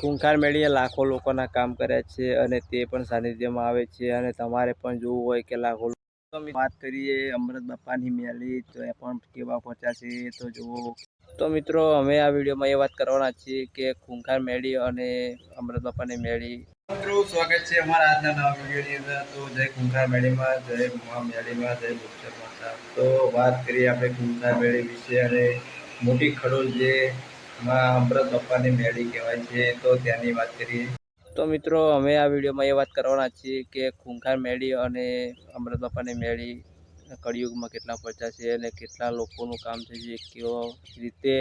ખૂંખાર મેળીએ લાખો લોકોના કામ કર્યા છે અને તે પણ સાનિધ્યમાં આવે છે અને તમારે પણ જોવું હોય કે લાખો વાત કરીએ અમૃત બાપાની મેળી, તો એ પણ કેવા પહોંચ્યા છે તો જુઓ. તો મિત્રો, અમે આ વિડીયોમાં એ વાત કરવાના છીએ કે ખૂંખાર મેળી અને અમૃત બાપાની મેળી. મિત્રો, સ્વાગત છે અમારા આજના નવા વિડીયોની અંદર. તો જય ખૂંખાર મેળીમાં, જય મહા મેળીમાં, જય મુખ્ય તો વાત કરીએ આપણે ખૂંખાર મેળી વિશે અને મોટી ખડોલ જે માં અમૃત બાપાની મેળી કહેવાય છે, તો ત્યાંની વાત કરીએ. તો મિત્રો, અમે આ વિડીયોમાં એ વાત કરવાના છીએ કે ખૂંખાર મેળી અને અમૃત બાપાની મેળી કળિયુગમાં કેટલા પડતા છે અને કેટલા લોકોનું કામ છે છે કેવો રીતે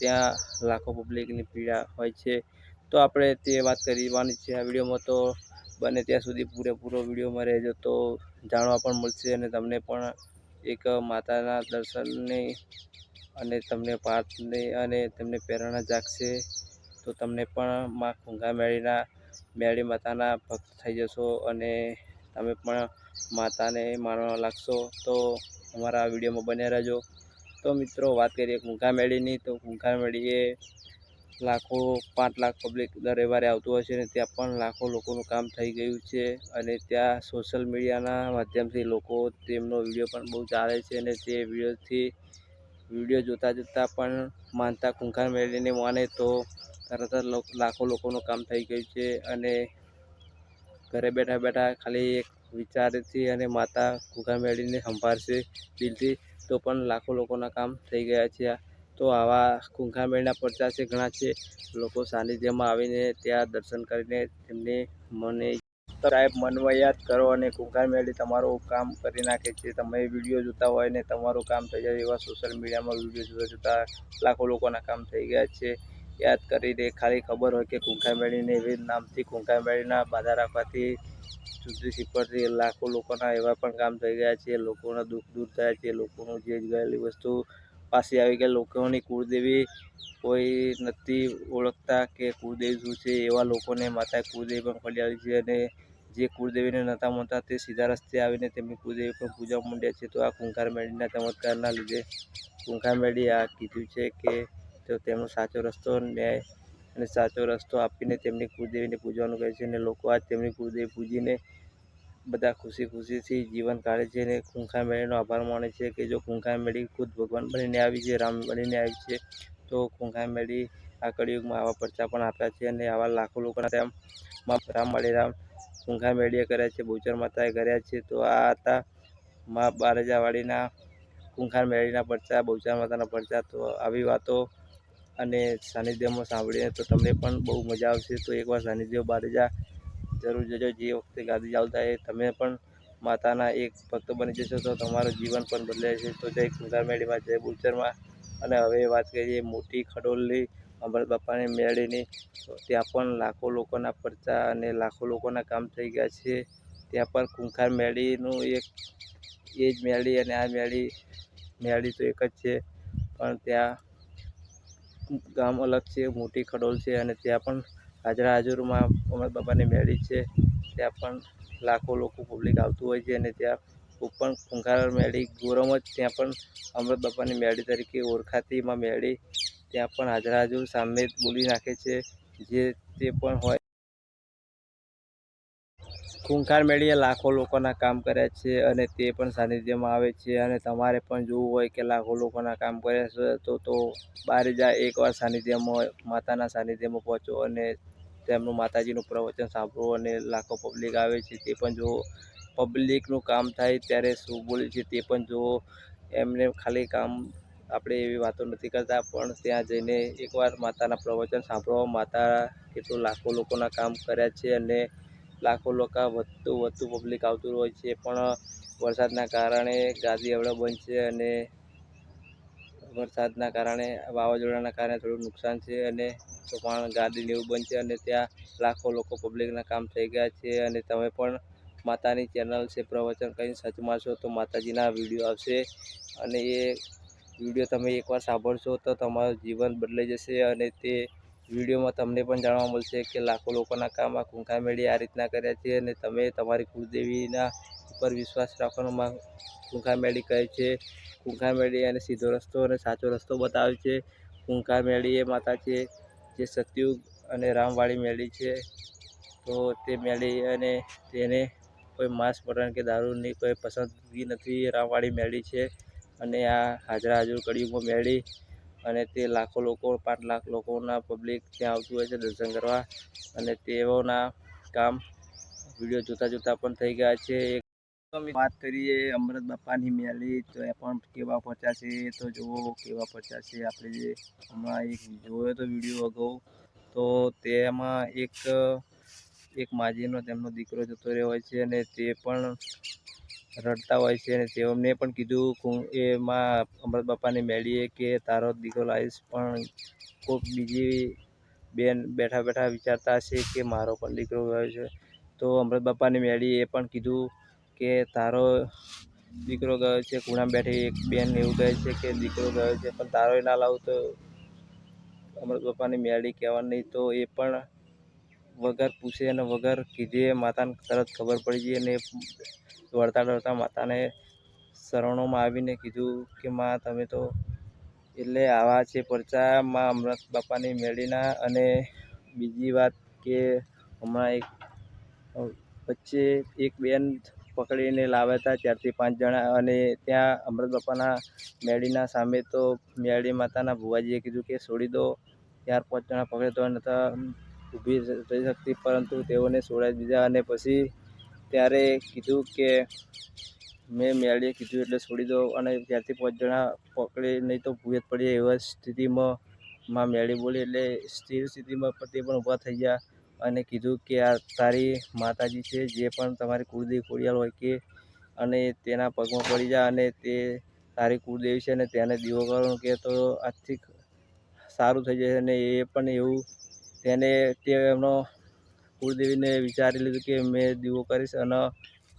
ત્યાં લાખો પબ્લિકની પીડા હોય છે. તો આપણે તે વાત કરવાની છે આ વિડીયોમાં. તો બને ત્યાં સુધી પૂરેપૂરો વિડીયોમાં રહેજો. તો જાણવા પણ મળશે અને તમને પણ એક માતાના દર્શનની અને તમને પાર્થને અને તમને પ્રેરણા જાગશે તો તમને પણ માં ખૂંઘા મેળીના, મેળી માતાના ભક્ત થઈ જશો અને તમે પણ માતાને માનવા લાગશો. તો અમારા વિડીયોમાં બન્યા રહેજો. તો મિત્રો, વાત કરીએ ખૂંખા મેળીની. તો ખૂંખા મેળીએ લાખો, પાંચ લાખ પબ્લિક દર રવિવારે આવતું હોય છે અને ત્યાં પણ લાખો લોકોનું કામ થઈ ગયું છે અને ત્યાં સોશિયલ મીડિયાના માધ્યમથી લોકો તેમનો વીડિયો પણ બહુ ચાલે છે અને તે વિડીયોથી વીડિયો જોતાં જોતાં પણ માનતા કુંખાર મેળવીને માને તો તરત જ લાખો લોકોનું કામ થઈ ગયું છે અને ઘરે બેઠા બેઠા ખાલી એક વિચારથી અને માતા ખૂંખાર મેળીને સંભાળશે દિલથી તો પણ લાખો લોકોના કામ થઈ ગયા છે. તો આવા કુંખા મેળના પ્રચાર છે ઘણા છે. લોકો સાનિધ્યમાં આવીને ત્યાં દર્શન કરીને તેમને મને સાહેબ મનમાં યાદ કરો અને કુંકાર મેળી તમારું કામ કરી નાખે છે. તમે વીડિયો જોતા હોય ને તમારું કામ થઈ જાય એવા સોશિયલ મીડિયામાં વીડિયો જોતા જોતા લાખો લોકોના કામ થઈ ગયા છે. યાદ કરીને ખાલી ખબર હોય કે કુંકાર મેળીને એવી નામથી કુંકાર મેળીના બાધા રાખવાથી શુદ્ધ શીપરથી લાખો લોકોના એવા પણ કામ થઈ ગયા છે. લોકોના દુઃખ દૂર થયા છે. લોકોનું જે ગયેલી વસ્તુ પાસે આવી ગયા લોકોની કુળદેવી કોઈ નથી ઓળખતા કે કુળદેવી શું છે? એવા લોકોને માતા કુળદેવી પણ ફળિયાળી છે અને જે કુળદેવીને નહોતા મોતા તે સીધા રસ્તે આવીને તેમની કુળદેવી પણ પૂજા માંડ્યા છે. તો આ ખૂંખાર મેળીના ચમત્કારના લીધે ખૂંખાર મેળી આ કીધું છે કે તો તેમનો સાચો રસ્તો ન્યાય અને સાચો રસ્તો આપીને તેમની કુળદેવીને પૂજવાનું કહે છે અને લોકો આજ તેમની કુળદેવી પૂજીને બધા ખુશી ખુશીથી જીવન કાઢે છે અને કુંખા મેળીનો આભાર માને છે કે જો કુંખા મેળી ખુદ ભગવાન બનીને આવી છે, રામ બનીને આવી છે, તો કુંખા મેળી આ કળિયુગમાં આવા પરચા પણ આપ્યા છે અને આવા લાખો લોકોના તેમ રામ મળી રામ ખૂંખાર મેળીએ કર્યા છે બુચર માતાએ કર્યા છે. તો આ હતા મા બારજાવાડીના કુંખાર મેળીના પરચા, બહુચર માતાના પરચા. તો આવી વાતો અને સાનિધ્યમાં સાંભળીને તો તમને પણ બહુ મજા આવશે. તો એકવાર સાનિધ્ય બારેજા જરૂર જજો. જે વખતે ગાદી ચાલતા એ તમે પણ માતાના એક ભક્ત બની જશો તો તમારું જીવન પણ બદલાય છે. તો જય કુંખાર મેળીમાં, જય બુચરમાં અને હવે વાત કરીએ મોટી ખડોલની અમૃત બાપાને મેળીની ત્યાં પણ લાખો લોકોના પરચા અને લાખો લોકોના કામ થઈ ગયા છે. ત્યાં પણ કુંખાર મેળીનું એક એ જ મેળી અને આ મેળી મેળી તો એક જ છે. પણ ત્યાં ગામ અલગ છે, મોટી ખડોલ છે અને ત્યાં પણ હાજરા હાજરમાં અમર બાબાની મેળી છે. ત્યાં પણ લાખો લોકો પબ્લિક આવતું હોય છે અને ત્યાં પણ કુંખાર મેળી ગોરમ જ ત્યાં પણ અમર બાપાની મેળી તરીકે ઓળખાતી એમાં મેળી ત્યાં પણ હાજરાજુ સામે બોલી નાખે છે, જે તે પણ હોય. ખૂંખાર મેળીએ લાખો લોકોના કામ કર્યા છે અને તે પણ સાનિધ્યમાં આવે છે અને તમારે પણ જોવું હોય કે લાખો લોકોના કામ કર્યા છે, તો તો બહાર જાય એકવાર સાનિધ્યમાં માતાના સાનિધ્યમાં પહોંચો અને તેમનું માતાજીનું પ્રવચન સાંભળો અને લાખો પબ્લિક આવે છે, તે પણ જુઓ. પબ્લિકનું કામ થાય ત્યારે શું બોલે છે તે પણ જુઓ. એમને ખાલી કામ આપણે એવી વાતો નથી કરતા, પણ ત્યાં જઈને એકવાર માતાના પ્રવચન સાંભળો માતા કેટલું લાખો લોકોના કામ કર્યા છે અને લાખો લોકો વધતું વધતું પબ્લિક આવતું હોય છે, પણ વરસાદના કારણે ગાદી અવળો બંધ છે અને વરસાદના કારણે વાવાઝોડાના કારણે થોડું નુકસાન છે અને પણ ને એવું બંધ છે અને ત્યાં લાખો લોકો પબ્લિકના કામ થઈ ગયા છે અને તમે પણ માતાની ચેનલ છે પ્રવચન કરીને સચ મારશો તો માતાજીના વીડિયો આવશે અને એ વીડિયો તમે એકવાર સાંભળશો તો તમારું જીવન બદલાઈ જશે અને તે વિડીયોમાં તમને પણ જાણવા મળશે કે લાખો લોકોના કામ આ ખૂંખાર મેળી આ રીતના કર્યા છે અને તમે તમારી કુળદેવીના ઉપર વિશ્વાસ રાખવાનો માં ખૂંખાર મેળી કહે છે. ખૂંખાર મેળી અને સીધો રસ્તો અને સાચો રસ્તો બતાવે છે. ખૂંખાર મેળી એ માતા છે, જે સતયુગ અને રામવાળી મેળી છે. તો તે મેળી અને તેને કોઈ માંસ મટન કે દારૂની કોઈ પસંદગી નથી. રામવાળી મેળી છે. અને આ હાજરા હાજર કળિયુગમાં મેળી અને તે લાખો લોકો, પાંચ લાખ લોકોના પબ્લિક ત્યાં આવતું હોય છે દર્શન કરવા. અને તેઓના કામ વીડિયો જોતાં જોતાં પણ થઈ ગયા છે. વાત કરીએ અમૃત બાપાની મેળી, તો એ પણ કેવા છે, તો જુઓ કેવા પહોંચ્યા છે. આપણે જે હમણાં એક જોયો તો વીડિયો અગાઉ, તો તેમાં એક એક માજીનો તેમનો દીકરો જતો રહ્યો હોય છે અને તે પણ રડતા હોય છે અને તેઓને પણ કીધું એ એમાં અમૃત બાપાને મેળીએ કે તારો દીકરો લાવીશ પણ કોઈક બીજી બેન બેઠા બેઠા વિચારતા હશે કે મારો પણ દીકરો ગયો છે. તો અમૃત બાપાને મેળીએ એ પણ કીધું કે, તારો દીકરો ગયો છે ખૂણામાં બેઠી એક બેન એવું કહે છે કે દીકરો ગયો છે, પણ તારો ના લાવું તો અમૃત બાપાની મેળી કહેવાની તો એ પણ વગર પૂછે અને વગર કીધે, માતાને તરત ખબર પડી જાય અને દોડતા દોડતા માતાને શરણોમાં આવીને કીધું કે, માં, તમે તો એટલે આવા છે પરચા. માં અમૃત બાપાની મેળીના અને બીજી વાત કે, હમણાં એક વચ્ચે એક બેન પકડીને લાવ્યા હતા ચારથી પાંચ જણા અને ત્યાં અમૃત બાપાના મેળીના સામે તો મેળી માતાના ભુવાજીએ કીધું કે, છોડી દો, ચાર પાંચ જણા પકડે તો નતા ઊભી રહી શકતી. પરંતુ તેઓને છોડાવી દીધા અને પછી ત્યારે કીધું કે મેં મેળીએ કીધું એટલે છોડી દો અને ત્યારથી પાંચ જણા પકડી, નહીં તો ભૂયત પડી એવા સ્થિતિમાં માં મેળી બોલી એટલે સ્થિર સ્થિતિમાં પણ તે પણ ઊભા થઈ ગયા અને કીધું કે આ તારી માતાજી છે જે પણ તમારી કુળદેવી ખોડિયાલ હોય કે અને તેના પગમાં પડી જાય અને તે તારી કુળદેવી છે અને તેને દીવો કરો કે તો આજથી સારું થઈ જશે અને એ પણ એવું તેને તે એમનો કુળદેવીને વિચારી લીધું કે મેં દીવો કરીશ અને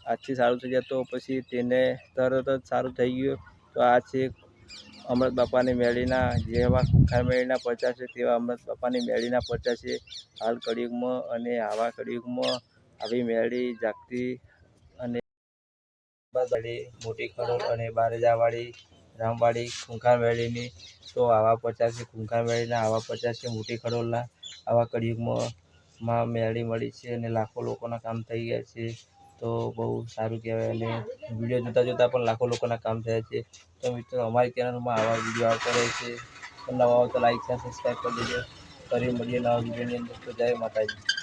આજથી સારું થઈ જાય તો પછી તેને તરત જ સારું થઈ ગયું. તો આ છે અમૃત બાપાની મેળીના જેવા કુખાર મેળીના પચાસ છે, તેવા અમૃત બાપાની મેળીના પચાસ છે. હાલ કળિયુગમાં અને આવા કળિયુગમાં આવી મેળી જાગતી અને મોટી ખરોડ અને બારેજાવાળી રામવાળી ખૂંખાર મેળીની તો આવા પચાસ છે ખૂંખાર મેળીના આવા પચાસ છે મોટી ખડોલના આવા કળિયુગમાં. માં મેળી મળી છે અને લાખો લોકોના કામ થઈ ગયા છે. તો બહુ સારું કહેવાય અને વીડિયો જોતાં જોતાં પણ લાખો લોકોના કામ થયા છે. તો મિત્રો, અમારી ચેનલમાં આવા વીડિયો આવતા રહે છે. નવા હોય તો લાઈક શેર સબસ્ક્રાઈબ કરી દેજો. ફરી મળીએ નવા વિડીયોની અંદર. તો જય માતાજી.